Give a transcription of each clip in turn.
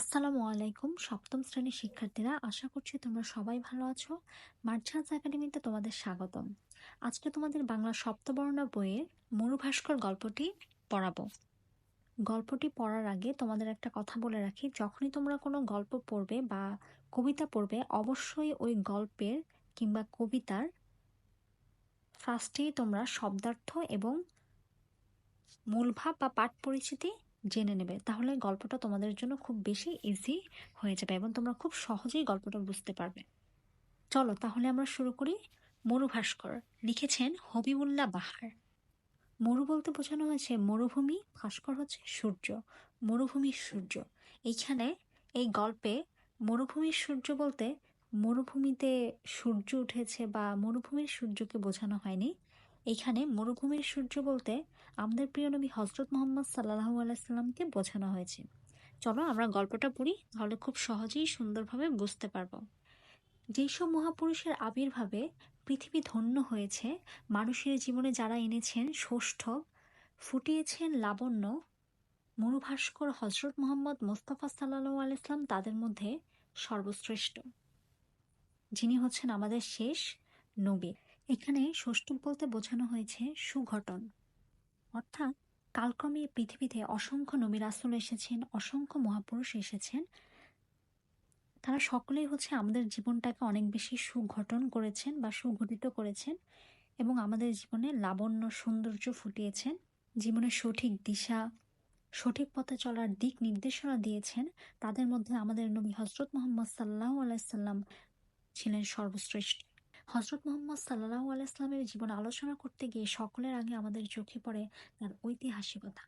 আসসালামু আলাইকুম। সপ্তম শ্রেণির শিক্ষার্থীরা, আশা করছি তোমরা সবাই ভালো আছো। মার্চান্স একাডেমিতে তোমাদের স্বাগতম। আজকে তোমাদের বাংলা সপ্তবর্ণ বইয়ের মরুভাস্কর গল্পটি পড়াবো। গল্পটি পড়ার আগে তোমাদের একটা কথা বলে রাখি, যখনই তোমরা কোনো গল্প পড়বে বা কবিতা পড়বে, অবশ্যই ওই গল্পের কিংবা কবিতার ফার্স্টেই তোমরা শব্দার্থ এবং মূলভাব বা পাঠ পরিচিতি জেনে নেবে। তাহলে গল্পটা তোমাদের জন্য খুব বেশি ইজি হয়ে যাবে এবং তোমরা খুব সহজেই গল্পটা বুঝতে পারবে। চলো তাহলে আমরা শুরু করি মরু ভাস্কর লিখেছেন হবিবুল্লাহ বাহার। মরু বলতে বোঝানো হয়েছে মরুভূমি, ভাস্কর হচ্ছে সূর্য, মরুভূমির সূর্য। এইখানে এই গল্পে মরুভূমির সূর্য বলতে মরুভূমিতে সূর্য উঠেছে বা মরুভূমির সূর্যকে বোঝানো হয়নি। এখানে মরুভূমির সূর্য বলতে আমাদের প্রিয় নবী হজরত মোহাম্মদ সাল্লাহ আলাইসাল্লামকে বোঝানো হয়েছে। চলো আমরা গল্পটা পড়ি, তাহলে খুব সহজেই সুন্দরভাবে বুঝতে পারব। যেসব মহাপুরুষের আবির্ভাবে পৃথিবী ধন্য হয়েছে, মানুষের জীবনে যারা এনেছেন ষষ্ঠ, ফুটিয়েছেন লাবণ্য, মরুভাস্কর হজরত মোহাম্মদ মোস্তফা সাল্লাহ আলাইসলাম তাদের মধ্যে সর্বশ্রেষ্ঠ। যিনি হচ্ছেন আমাদের শেষ নবী। এখানে ষষ্ঠক বলতে বোঝানো হয়েছে সুঘটন। অর্থাৎ কালক্রমে পৃথিবীতে অসংখ্য নবী রাসুল এসেছেন, অসংখ্য মহাপুরুষ এসেছেন। তারা সকলেই হচ্ছে আমাদের জীবনটাকে অনেক বেশি সুঘটন করেছেন বা সুঘটিত করেছেন এবং আমাদের জীবনে লাবণ্য সৌন্দর্য ফুটিয়েছেন জীবনের সঠিক দিশা, সঠিক পথে চলার দিক নির্দেশনা দিয়েছেন। তাদের মধ্যে আমাদের নবী হজরত মোহাম্মদ সাল্লাহ আলাইসাল্লাম ছিলেন সর্বশ্রেষ্ঠ। হজরত মোহাম্মদ সাল্লাহ আলাইসলামের জীবন আলোচনা করতে গিয়ে সকলের আগে আমাদের চোখে পড়ে তার ঐতিহাসিকতা।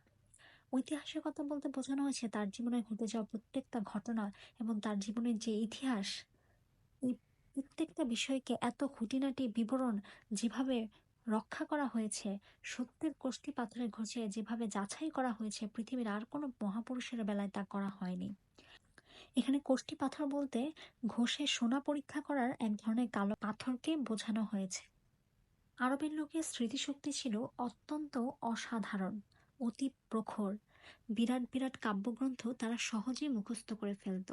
ঐতিহাসিকতা বলতে বোঝানো হয়েছে তার জীবনে ঘটে যাওয়া প্রত্যেকটা ঘটনা এবং তার জীবনের যে ইতিহাস, এই প্রত্যেকটা বিষয়কে এত খুঁটিনাটি বিবরণ যেভাবে রক্ষা করা হয়েছে, সত্যের কোষ্ঠী পাথরে ঘষে যেভাবে যাচাই করা হয়েছে, পৃথিবীর আর কোনো মহাপুরুষের বেলায় তা করা হয়নি। এখানে কোষ্ঠী পাথর বলতে ঘষে সোনা পরীক্ষা করার এক ধরনের কালো পাথরকে বোঝানো হয়েছে। আরবের লোকের স্মৃতিশক্তি ছিল অত্যন্ত অসাধারণ, অতি প্রখর। বিরাট বিরাট কাব্যগ্রন্থ তারা সহজেই মুখস্থ করে ফেলত।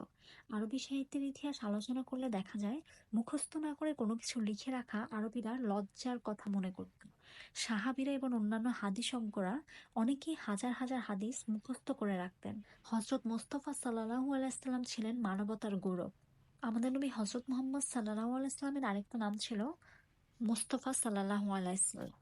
আরবি সাহিত্যের ইতিহাস আলোচনা করলে দেখা যায়, মুখস্থ না করে কোনো কিছু লিখে রাখা আরবিরা লজ্জার কথা মনে করত। সাহাবিরা এবং অন্যান্য হাদিসজ্ঞরা অনেকেই হাজার হাজার হাদিস মুখস্থ করে রাখতেন। হজরত মোস্তফা সাল্লাহু আলাইসাল্লাম ছিলেন মানবতার গৌরব। আমাদের নবী হজরত মোহাম্মদ সাল্লাহু আলাইসলামের আরেকটা নাম ছিল মোস্তফা সাল্লাহু আলাইসাল্লাম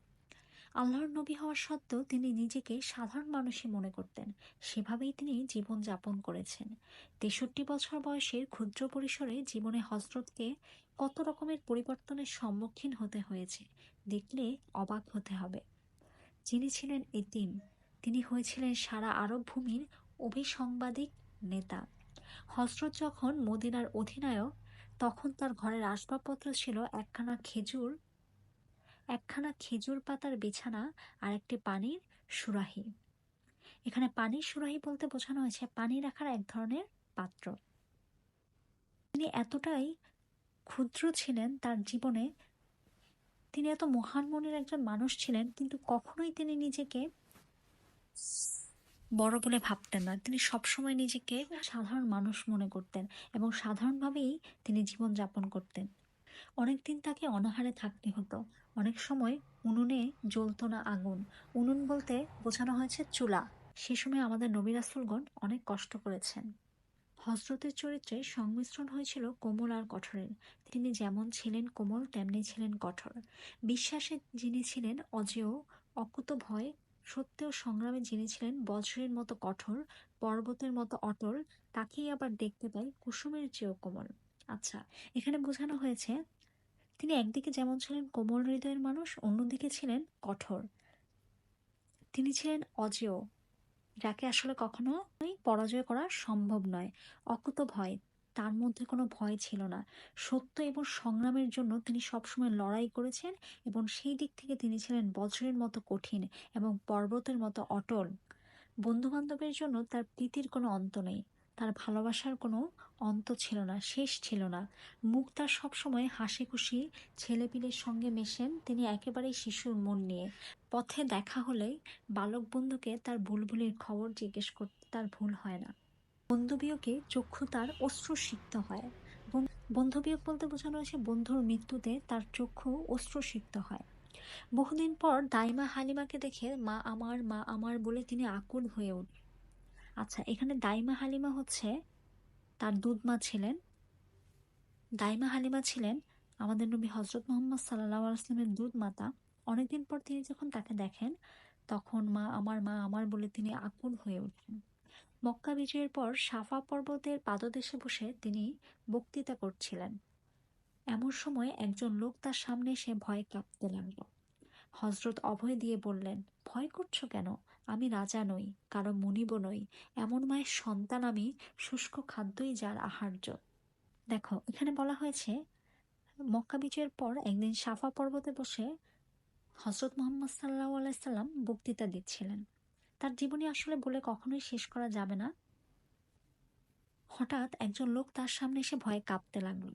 আল্লাহর নবী হওয়ার সত্ত্বেও তিনি নিজেকে সাধারণ মানুষই মনে করতেন। সেভাবেই তিনি জীবন যাপন করেছেন। তেষট্টি বছর বয়সের ক্ষুদ্র পরিসরে জীবনে হজরতকে কত রকমের পরিবর্তনের সম্মুখীন হতে হয়েছে দেখলে অবাক হতে হবে। যিনি ছিলেন এতিম, তিনি হয়েছিলেন সারা আরব ভূমির অভিসংবাদিক নেতা। হজরত যখন মদিনার অধিনায়ক, তখন তার ঘরের আসবাবপত্র ছিল একখানা খেজুর একখানা খেজুর পাতার বিছানা আর একটি পানির সুরাহি। এখানে পানির সুরাহি বলতে বোঝানো হয়েছে পানি রাখার এক ধরনের পাত্র। তিনি এতটাই ক্ষুদ্র ছিলেন তার জীবনে তিনি এত মহান মনের একজন মানুষ ছিলেন, কিন্তু কখনোই তিনি নিজেকে বড় বলে ভাবতেন না। তিনি সবসময় নিজেকে সাধারণ মানুষ মনে করতেন এবং সাধারণভাবেই তিনি জীবন যাপন করতেন। অনেকদিন তাকে অনাহারে থাকতে হতো। অনেক সময় উনুনে জ্বলত না আগুন। উনুন বলতে বোঝানো হয়েছে চুলা। সে সময় আমাদের নবী রাসুলগণ অনেক কষ্ট করেছেন। হজরতের চরিত্রে সংমিশ্রণ হয়েছিল কোমল আর কঠোরের। তিনি যেমন ছিলেন কোমল, তেমনি ছিলেন কঠোর। বিশ্বাসে যিনি ছিলেন অজেয়, অকুত ভয় সত্য ও সংগ্রামে ছিলেন বজ্রের মতো কঠোর, পর্বতের মতো অটল, তাকেই আবার দেখতে পাই কুসুমের চেয়েও কোমল। আচ্ছা এখানে বোঝানো হয়েছে, তিনি একদিকে যেমন ছিলেন কোমল হৃদয়ের মানুষ, অন্যদিকে ছিলেন কঠোর। তিনি ছিলেন অজেয় যাকে আসলে কখনোই পরাজয় করা সম্ভব নয়, অকুত ভয়। তার মধ্যে কোনো ভয় ছিল না। সত্য এবং সংগ্রামের জন্য তিনি সবসময় লড়াই করেছেন এবং সেই দিক থেকে তিনি ছিলেন বছরের মতো কঠিন এবং পর্বতের মতো অটল। বন্ধুবান্ধবের জন্য তার প্রীতির কোনো অন্ত নেই। তার ভালোবাসার কোনো অন্ত ছিল না, শেষ ছিল না। মুখ তার সবসময় হাসি খুশি ছেলেপিলের সঙ্গে মেশেন, তিনি একেবারেই শিশুর মন নিয়ে। পথে দেখা হলে বালক বন্ধুকে তার বুলবুলির খবর জিজ্ঞেস করতে তার ভুল হয় না। বন্ধুবিয়োগে চক্ষু তার অশ্রুসিক্ত হয়। বন্ধুবিয়োগ বলতে বোঝানো হয়েছে বন্ধুর মৃত্যুতে তার চক্ষু অশ্রুসিক্ত হয়। বহুদিন পর দাইমা হালিমাকে দেখে, মা আমার মা আমার বলে তিনি আকুল হয়ে উঠলেন। আচ্ছা এখানে দাইমা হালিমা হচ্ছে তার দুধমা ছিলেন। দাইমা হালিমা ছিলেন আমাদের নবী হজরত মোহাম্মদ সাল্লাহ আসলামের দুধ মাতা অনেকদিন পর তিনি যখন তাকে দেখেন, তখন মা, আমার মা, আমার বলে তিনি আকুল হয়ে ওঠেন মক্কা বিজয়ের পর সাফা পর্বতের পাদদেশে বসে তিনি বক্তৃতা করছিলেন। এমন সময় একজন লোক তার সামনে এসে ভয় কাঁপতে লাগল। হজরত অভয় দিয়ে বললেন, ভয় করছ কেন? আমি রাজা নই, কারও মনিব নই, এমন মায়ের সন্তান আমি শুষ্ক খাদ্যই যার আহার্য। দেখো, এখানে বলা হয়েছে, মক্কা বিজয়ের পর একদিন সাফা পর্বতে বসে হজরত মোহাম্মদ সাল্লাহ আলাইসাল্লাম বক্তৃতা দিচ্ছিলেন। তার জীবনী আসলে বলে কখনোই শেষ করা যাবে না। হঠাৎ একজন লোক তার সামনে এসে ভয়ে কাঁপতে লাগল।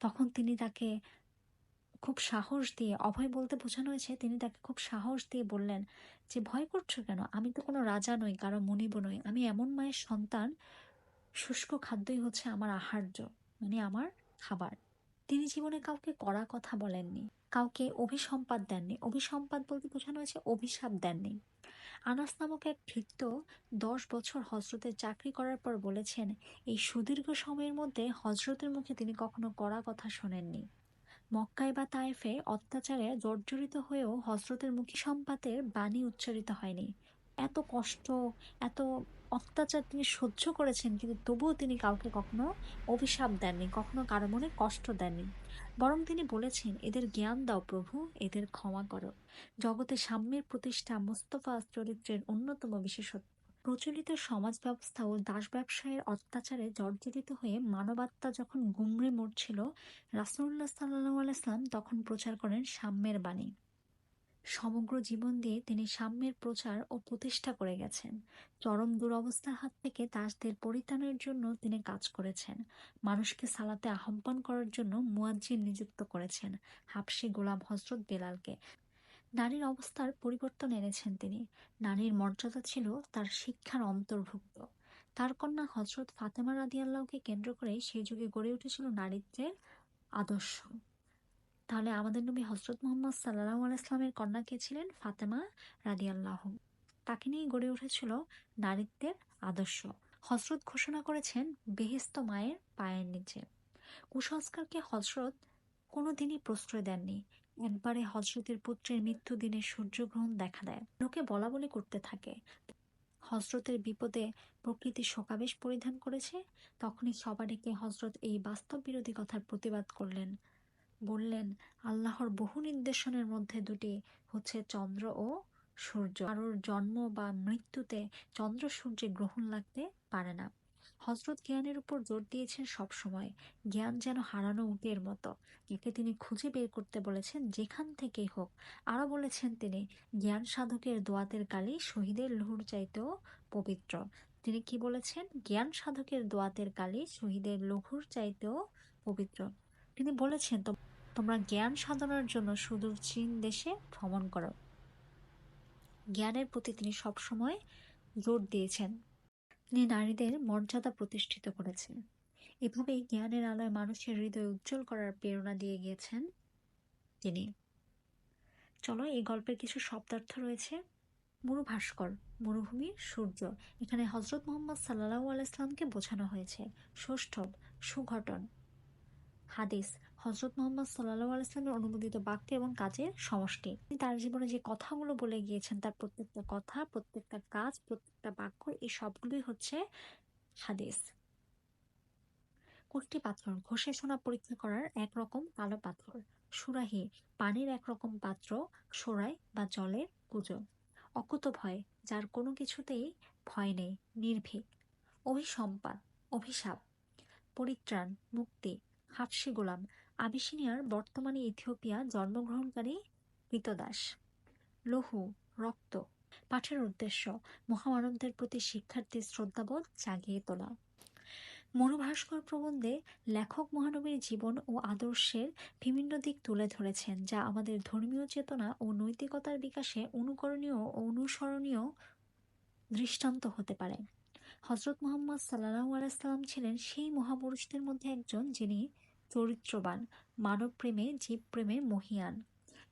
তখন তিনি তাকে খুব সাহস দিয়ে, অভয় বলতে বোঝানো হয়েছে, তিনি তাকে খুব সাহস দিয়ে বললেন যে, ভয় করছ কেন? আমি তো কোনো রাজা নই, কারও মনিব নই। আমি এমন মায়ের সন্তান, শুষ্ক খাদ্যই হচ্ছে আমার আহার্য মানে আমার খাবার। তিনি জীবনে কাউকে কড়া কথা বলেননি, কাউকে অভিসম্পাদ দেননি। অভিসম্পাদ বলতে বোঝানো হয়েছে অভিশাপ দেননি। আনাস নামক এক ভৃত্য দশ বছর হজরতের চাকরি করার পর বলেছেন, এই সুদীর্ঘ সময়ের মধ্যে হজরতের মুখে তিনি কখনো কড়া কথা শোনেননি। মক্কায় বা তায়েফে অত্যাচারে জর্জরিত হয়েও হজরতের মুখী সম্পাতের বাণী উচ্চারিত হয়নি। এত কষ্ট, এত অত্যাচার তিনি সহ্য করেছেন, কিন্তু তবুও তিনি কাউকে কখনো অভিশাপ দেননি, কখনো কারও মনে কষ্ট দেননি। বরং তিনি বলেছেন, এদের জ্ঞান দাও প্রভু, এদের ক্ষমা করো। জগতে সাম্যের প্রতিষ্ঠা মোস্তফা চরিত্রের অন্যতম বিশেষত্ব। প্রচলিত সমাজ ব্যবস্থা ও দাস ব্যবসায়ের অত্যাচারে জর্জরিত হয়ে মানবাত্মা যখন গুমরে মরছিল রাসুল্লাহ সাল্লাহ আলাইসলাম তখন প্রচার করেন সাম্যের বাণী। সমগ্র জীবন দিয়ে তিনি সাম্যের প্রচার ও প্রতিষ্ঠা করে গেছেন। চরম দুরবস্থার হাত থেকে দাসদের পরিত্রাণের জন্য তিনি কাজ করেছেন। মানুষকে সালাতে আহ্বান করার জন্য মুয়াজ্জিন নিযুক্ত করেছেন হাফসি গোলাম হজরত বেলালকে। নারীর অবস্থার পরিবর্তন এনেছেন তিনি। নারীর মর্যাদা ছিল তার শিক্ষার অন্তর্ভুক্ত। তার কন্যা হজরত ফাতেমা রাদিয়াল্লাহকে কেন্দ্র করে সেই যুগে গড়ে উঠেছিল নারীত্বের আদর্শ। তাহলে আমাদের নবী হজরত মোহাম্মদ সাল্লাহ আলাইসলামের কন্যা কে ছিলেন? ফাতেমা রাদিয়াল্লাহ। তাকে নিয়ে গড়ে উঠেছিল নারীত্বের আদর্শ। হজরত ঘোষণা করেছেন বেহেস্ত মায়ের পায়ের নিচে। কুসংস্কারকে হজরত কোনোদিনই প্রশ্রয় দেননি। একবারে হজরতের পুত্রের মৃত্যু দিনে সূর্যগ্রহণ দেখা দেয়। লোকে বলা বলি করতে থাকে হজরতের বিপদে প্রকৃতি শোকাবেশ পরিধান করেছে? তখনই সবারিকে হজরত এই বাস্তব বিরোধী কথার প্রতিবাদ করলেন। বললেন, আল্লাহর বহু নির্দেশনের মধ্যে দুটি হচ্ছে চন্দ্র ও সূর্য। কারোর জন্ম বা মৃত্যুতে চন্দ্র সূর্যে গ্রহণ লাগতে পারে না। হজরত জ্ঞানের উপর জোর দিয়েছেন সব সময়। জ্ঞান যেন হারানো উটের মতো। একে তিনি খুঁজে বের করতে বলেছেন যেখান থেকেই হোক। আরও বলেছেন তিনি, জ্ঞান সাধকের দোয়াতের কালি শহীদের লুহুর চাইতেও পবিত্র। তিনি কি বলেছেন? জ্ঞান সাধকের দোয়াতের কালি শহীদের লঘুর চাইতেও পবিত্র। তিনি বলেছেন তোমরা জ্ঞান সাধনার জন্য সুদূর চীন দেশে ভ্রমণ করো। জ্ঞানের প্রতি তিনি সবসময় জোর দিয়েছেন। তিনি নারীদের মর্যাদা প্রতিষ্ঠিত করেছেন। এভাবেই জ্ঞানের আলোয় মানুষের হৃদয় উজ্জ্বল করার প্রেরণা দিয়ে গিয়েছেন তিনি। চলো, এই গল্পের কিছু শব্দার্থ রয়েছে। মরু ভাস্কর মরুভূমির সূর্য। এখানে হজরত মোহাম্মদ সাল্লাহ আলাইসলামকে বোঝানো হয়েছে। ষষ্ঠ, সুঘটন। হাদিস হজরত মোহাম্মদ সাল্লাহ আলাইসলামের অনুমোদিত বাক্য এবং কাজের সমষ্টি। তিনি তার জীবনে যে কথাগুলো বলে গিয়েছেন, তার প্রত্যেকটা কথা, প্রত্যেকটা কাজ, প্রত্যেকটা বাক্য, এই সবগুলোই হচ্ছে হাদিস। কোনটি পাথর? ঘষে সোনা পরীক্ষা করার একরকম কালো পাথর। সুরাহি, পানির একরকম পাত্র, সোরাই বা জলের কুজো অকুত ভয়, যার কোনো কিছুতেই ভয় নেই, নির্ভীক। অভিসম্পাদ অভিশাপ, পরিত্রাণ, মুক্তি, হাফসি গোলাম আবিসিনিয়ার বর্তমানে ইথিওপিয়া জন্মগ্রহণকারী কৃতদাস লহু, রক্ত, পাঠের উদ্দেশ্য, মহামানবদের প্রতি শিক্ষার্থীর শ্রদ্ধাবোধ জাগিয়ে তোলা। মনোভাস্কর প্রবন্ধে লেখক মহানবীর জীবন ও আদর্শের বিভিন্ন দিক তুলে ধরেছেন, যা আমাদের ধর্মীয় চেতনা ও নৈতিকতার বিকাশে অনুকরণীয় ও অনুসরণীয় দৃষ্টান্ত হতে পারে। হজরত মোহাম্মদ সাল্লাহু আলাইসাল্লাম ছিলেন সেই মহাপুরুষদের মধ্যে একজন যিনি চরিত্রবান মানব প্রেমে জীব প্রেমে মহিয়ান।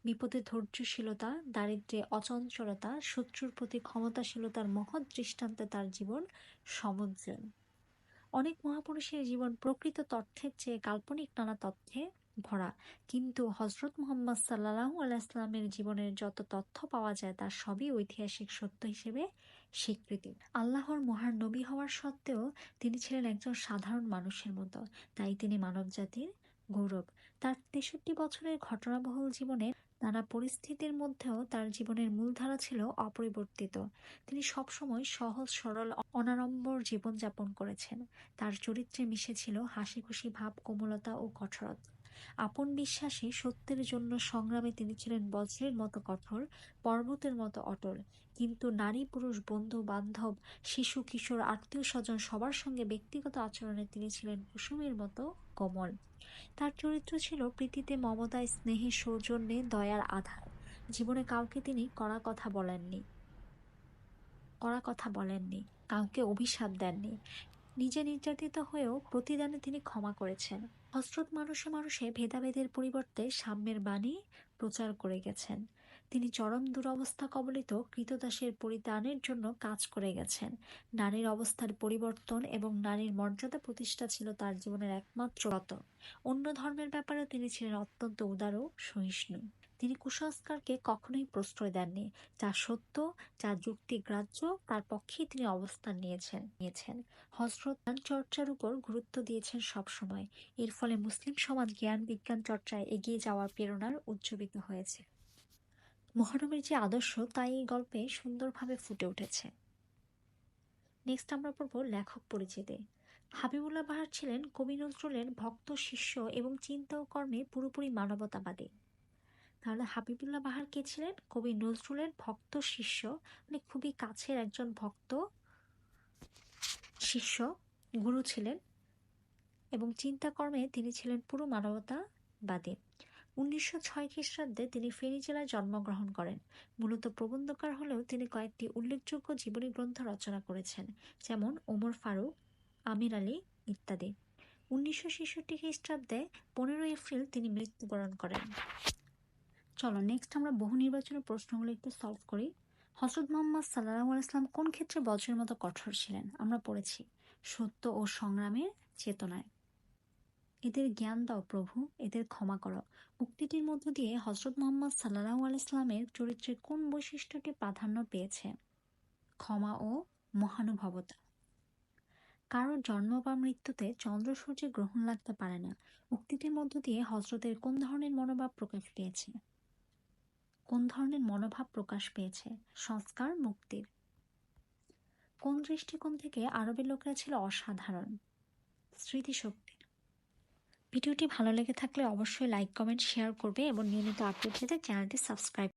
বিপদে ধৈর্যশীলতা, দারিদ্র্যে অচঞ্চলতা, শত্রুর প্রতি ক্ষমতাশীলতার মহৎ দৃষ্টান্তে তার জীবন সমুজ্জ্বল অনেক মহাপুরুষের জীবন প্রকৃত তথ্যের চেয়ে কাল্পনিক নানা তথ্যে ভরা, কিন্তু হজরত মোহাম্মদ সাল্লাহু আলাইসলামের জীবনের যত তথ্য পাওয়া যায় তার সবই ঐতিহাসিক সত্য হিসেবে স্বীকৃতি। আল্লাহর মহান নবী হওয়ার সত্ত্বেও তিনি ছিলেন একজন সাধারণ মানুষের মতো। তাই তিনি মানবজাতির গৌরব। তার তেষট্টি বছরের ঘটনাবহুল জীবনে নানা পরিস্থিতির মধ্যেও তার জীবনের মূলধারা ছিল অপরিবর্তিত। তিনি সবসময় সহজ, সরল, অনাড়ম্বর জীবনযাপন করেছেন। তার চরিত্রে মিশেছিল হাসি খুশি ভাব, কোমলতা ও কঠোরতা। আপন বিশ্বাসে সত্যের জন্য সংগ্রামে তিনি ছিলেন বজ্রের মতো কঠোর, পর্বতের মতো অটল। কিন্তু নারী, পুরুষ, বন্ধু, বান্ধব, শিশু, কিশোর আত্মীয় স্বজন সবার সঙ্গে ব্যক্তিগত আচরণে তিনি ছিলেন কুসুমের মতো কোমল। তার চরিত্র ছিল প্রীতিতে মমতায় স্নেহে সৌজন্যে দয়ার আধার। জীবনে কাউকে তিনি কড়া কথা বলেননি। কড়া কথা বলেননি। কাউকে অভিশাপ দেননি। নিজে নির্যাতিত হয়েও প্রতিদানে তিনি ক্ষমা করেছেন। হজরত মানুষে মানুষে ভেদাভেদের পরিবর্তে সাম্যের বাণী প্রচার করে গেছেন। তিনি চরম দুরবস্থা কবলিত কৃতদাসের পরিত্রাণের জন্য কাজ করে গেছেন। নারীর অবস্থার পরিবর্তন এবং নারীর মর্যাদা প্রতিষ্ঠা ছিল তার জীবনের একমাত্র রত। অন্য ধর্মের ব্যাপারে তিনি ছিলেন অত্যন্ত উদার ও সহিষ্ণু। তিনি কুসংস্কারকে কখনোই প্রশ্রয় দেননি। যা সত্য, যা যুক্তি গ্রাহ্য, তার পক্ষেই তিনি অবস্থান নিয়েছেন নিয়েছেন। হজরত জ্ঞান চর্চার উপর গুরুত্ব দিয়েছেন সবসময়। এর ফলে মুসলিম সমাজ জ্ঞান বিজ্ঞান চর্চায় এগিয়ে যাওয়ার প্রেরণার উজ্জীবিত হয়েছে। মহানবীর যে আদর্শ তাই এই গল্পে সুন্দরভাবে ফুটে উঠেছে। নেক্সট আমরা পড়ব লেখক পরিচিতি। হাবিবুল্লাহ বাহার ছিলেন কবি নজরুলের ভক্ত, শিষ্য এবং চিন্তা ও কর্মে পুরোপুরি মানবতাবাদী। তাহলে হাবিবুল্লাহ বাহার কে ছিলেন? কবি নজরুলের ভক্ত শিষ্য। মানে খুবই কাছের একজন ভক্ত শিষ্য, গুরু ছিলেন এবং চিন্তাকর্মে তিনি ছিলেন পুরো মানবতাবাদী উনিশশো ছয় খ্রিস্টাব্দে তিনি ফেনী জেলায় জন্মগ্রহণ করেন। মূলত প্রবন্ধকার হলেও তিনি কয়েকটি উল্লেখযোগ্য জীবনী গ্রন্থ রচনা করেছেন, যেমন ওমর ফারুক, আমির আলী ইত্যাদি। উনিশশো ছেষট্টি খ্রিস্টাব্দে পনেরোই এপ্রিল তিনি মৃত্যুবরণ করেন। চলো নেক্সট আমরা বহু নির্বাচনের প্রশ্নগুলো একটু সলভ করি। হজরত মোহাম্মদ সাল্লাহ আলাইসলাম কোন ক্ষেত্রে বজ্রের মতো কঠোর ছিলেন? আমরা পড়েছি, সত্য ও সংগ্রামের চেতনায়। এদের জ্ঞান দাও প্রভু, এদের ক্ষমা করো। উক্তিটির মধ্য দিয়ে হজরত মোহাম্মদ সাল্লাহ আলাইসলামের চরিত্রের কোন বৈশিষ্ট্যটি প্রাধান্য পেয়েছে? ক্ষমা ও মহানুভবতা। কারোর জন্ম বা মৃত্যুতে চন্দ্র সূর্যের গ্রহণ লাগতে পারে না। উক্তিটির মধ্য দিয়ে হজরতের কোন ধরনের মনোভাব প্রকাশ পেয়েছে? কোন ধরনের মনোভাব প্রকাশ পেয়েছে? সংস্কার, মুক্তির। কোন দৃষ্টিকোণ থেকে আরবের লোকেরা ছিল অসাধারণ? স্মৃতিশক্তির। ভিডিওটি ভালো লেগে থাকলে অবশ্যই লাইক, কমেন্ট, শেয়ার করবে এবং নিয়মিত আপডেট পেতে চ্যানেলটি সাবস্ক্রাইব